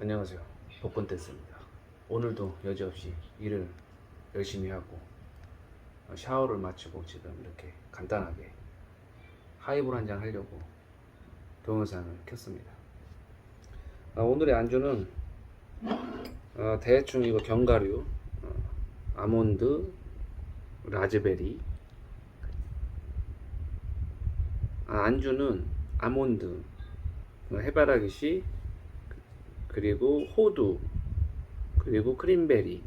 안녕하세요. 복권 댄스입니다. 오늘도 여지없이 일을 열심히 하고 어, 샤워를 마치고 지금 이렇게 간단하게 하이볼 한잔 하려고 동영상을 켰습니다. 아, 오늘의 안주는 어, 대충 이거 견과류, 어, 아몬드, 라즈베리. 아, 안주는 아몬드, 어, 해바라기 씨, 그리고 호두 그리고 크림베리.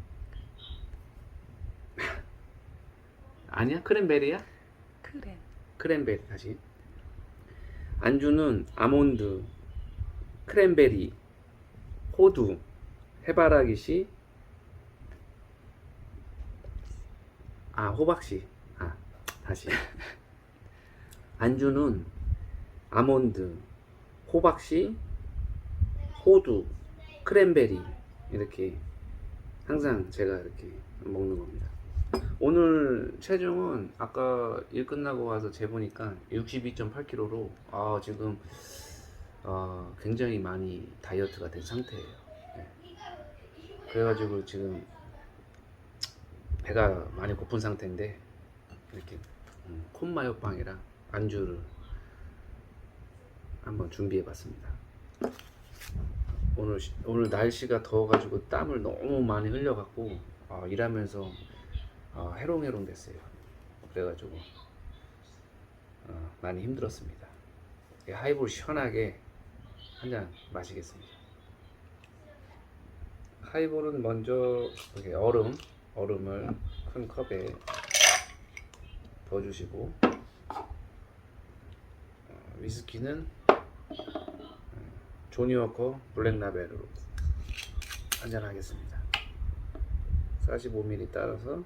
아니야? 크랜베리야? 그래. 크랜베리 다시. 안주는 아몬드 크랜베리 호두 해바라기씨 아 호박씨. 아 다시. 안주는 아몬드 호박씨 호두 크랜베리 이렇게 항상 제가 이렇게 먹는 겁니다. 오늘 체중은 아까 일 끝나고 와서 재보니까 62.8kg로 아 지금 아, 굉장히 많이 다이어트가 된 상태예요. 네. 그래가지고 지금 배가 많이 고픈 상태인데 이렇게 음, 콘마요빵이랑 안주를 한번 준비해봤습니다. 오늘 시- 오늘 날씨가 더워가지고 땀을 너무 많이 흘려갖고 아, 일하면서 아, 해롱해롱 됐어요. 그래가지고 어, 많이 힘들었습니다. 이 하이볼 시원하게 한 잔 마시겠습니다. 하이볼은 먼저 이렇게 얼음 얼음을 큰 컵에 부어주시고 어, 위스키는 조니워커 블랙라벨로 한잔 하겠습니다. 45ml 따라서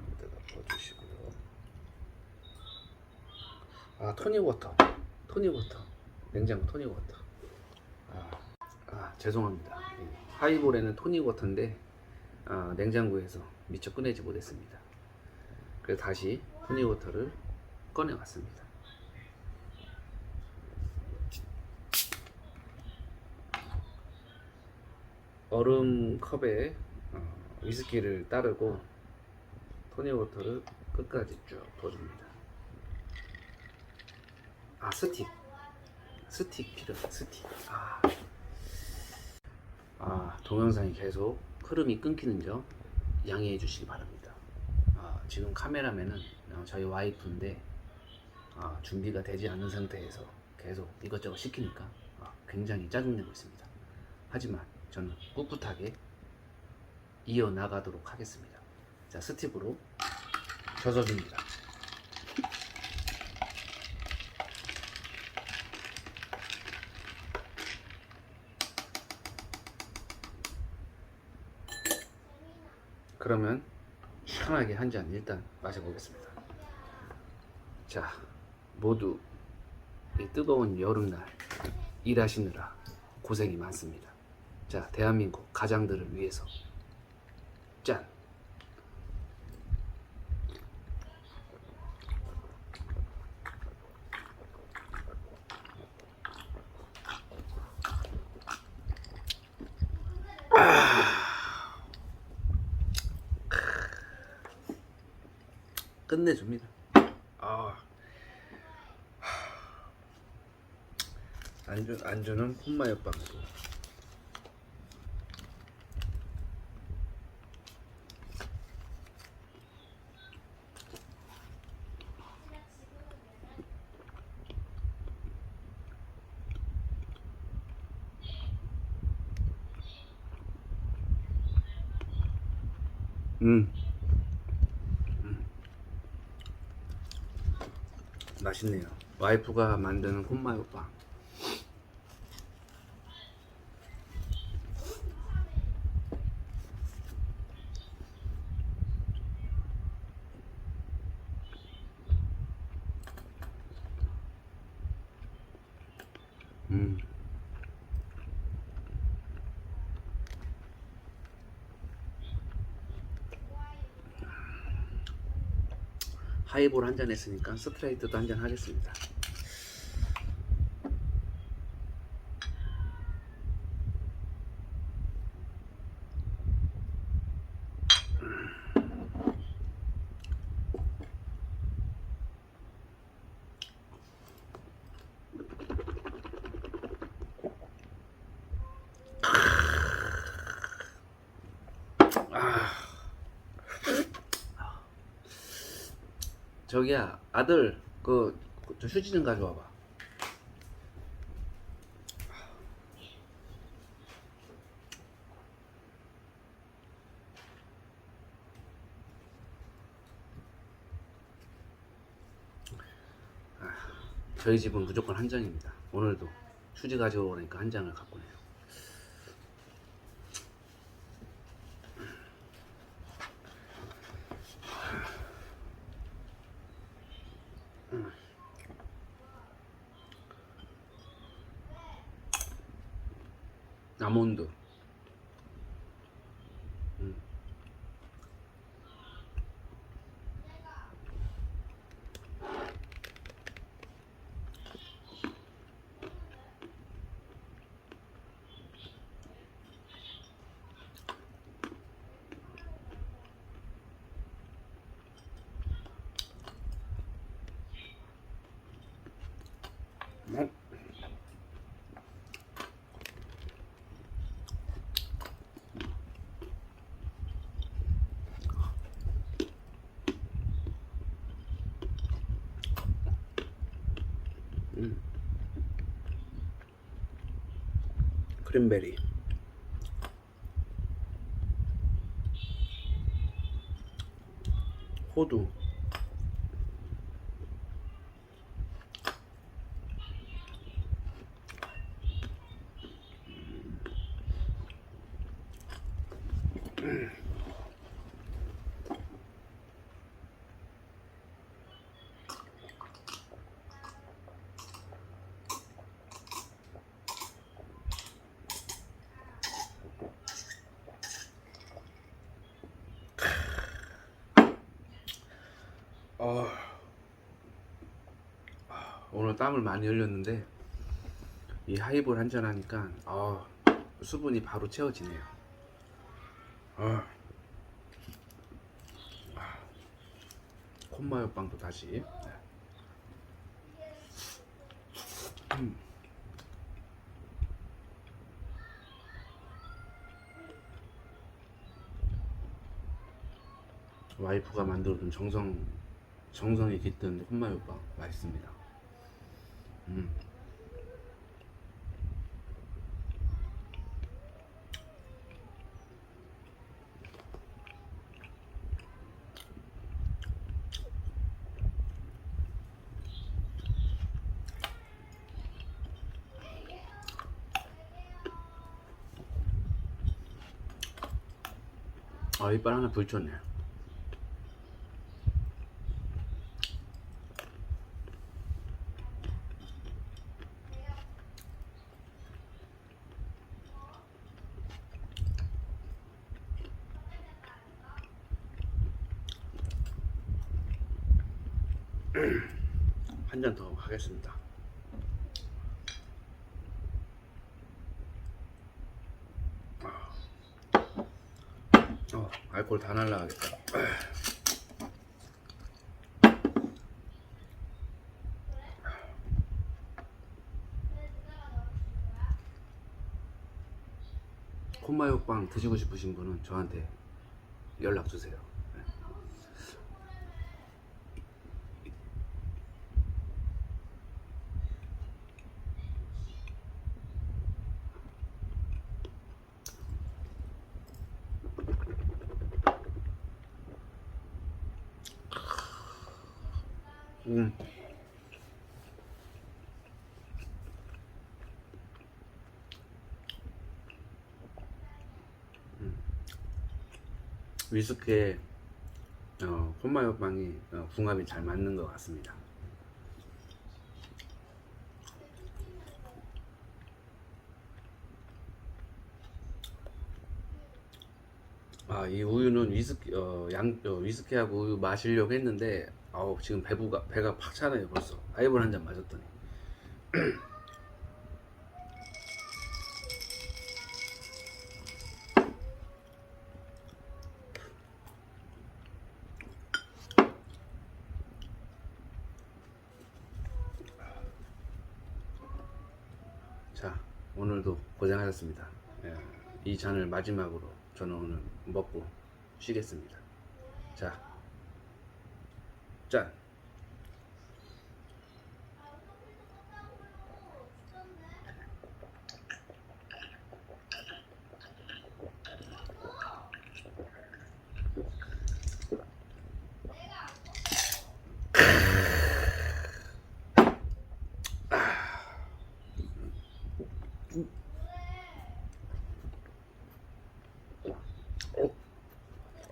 여기다가 부어주시고요. 아 토닉워터, 토닉워터, 냉장고 토닉워터. 아, 아 죄송합니다. 이 하이볼에는 토닉워터인데 아, 냉장고에서 미처 꺼내지 못했습니다. 그래서 다시 토닉워터를 꺼내왔습니다. 얼음 컵에 어, 위스키를 따르고 토닉워터를 끝까지 쭉 부어줍니다. 아 스틱, 스틱 필요, 스틱. 아, 아 동영상이 계속 흐름이 끊기는 점 양해해 주시기 바랍니다. 아, 지금 카메라맨은 어, 저희 와이프인데 아, 준비가 되지 않은 상태에서 계속 이것저것 시키니까 아, 굉장히 짜증내고 있습니다. 하지만 저는 꿋꿋하게 이어나가도록 하겠습니다. 자, 스틱으로 젖어줍니다. 그러면 시원하게 한 잔 일단 마셔보겠습니다. 자, 모두 이 뜨거운 여름날 일하시느라 고생이 많습니다. 자, 대한민국 가장들을 위해서 짠! 끝내줍니다. 아. 안주 안주는 콘마요빵으로. 음. 맛있네요. 와이프가 만드는 콘마요빵. 음. 하이볼 한 잔 했으니까 스트레이트도 한 잔 하겠습니다. 저기야 아들 그, 그저 휴지 좀 가져와봐. 아, 저희 집은 무조건 한 잔입니다. 오늘도 휴지 가져오니까 한 잔을 갖고 내요. 아몬드. 음. 크랜베리 호두. 어, 오늘 땀을 많이 흘렸는데 이 하이볼 한 잔 하니까 어, 수분이 바로 채워지네요. 어. 아, 콧마요 빵도 다시. 네. 음. 와이프가 만들어준 정성 정성이 깃든 콧마요 빵 맛있습니다. 음. 아 이빨 하나 불쳤네. 한 잔 더 하겠습니다. 어, 알코올 다 날라가겠다. 콧마요빵 드시고 싶으신 분은 저한테 연락 주세요. 네. 음. 음. 위스키에 어, 콧마요빵이 어, 궁합이 잘 맞는 것 같습니다. 아, 이 우유는 위스키, 어, 양, 어, 위스키하고 우유 마시려고 했는데 아우 지금 배부가 배가 팍 차네요 벌써. 하이볼 한 잔 마셨더니. 자 오늘도 고생하셨습니다. 예, 이 잔을 마지막으로 저는 오늘 먹고 쉬겠습니다. 자, 짠.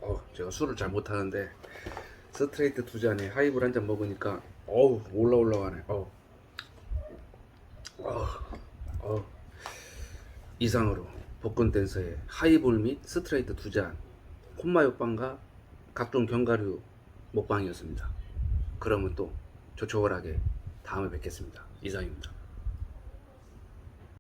어, 제가 술을 잘 못하는데 스트레이트 두 잔에 하이볼 한 잔 먹으니까 어우 올라 올라가네. 어. 어. 어. 이상으로 복근 댄서의 하이볼 및 스트레이트 두 잔, 콧마요빵과 각종 견과류 먹방이었습니다. 그러면 또 조촐하게 다음에 뵙겠습니다. 이상입니다.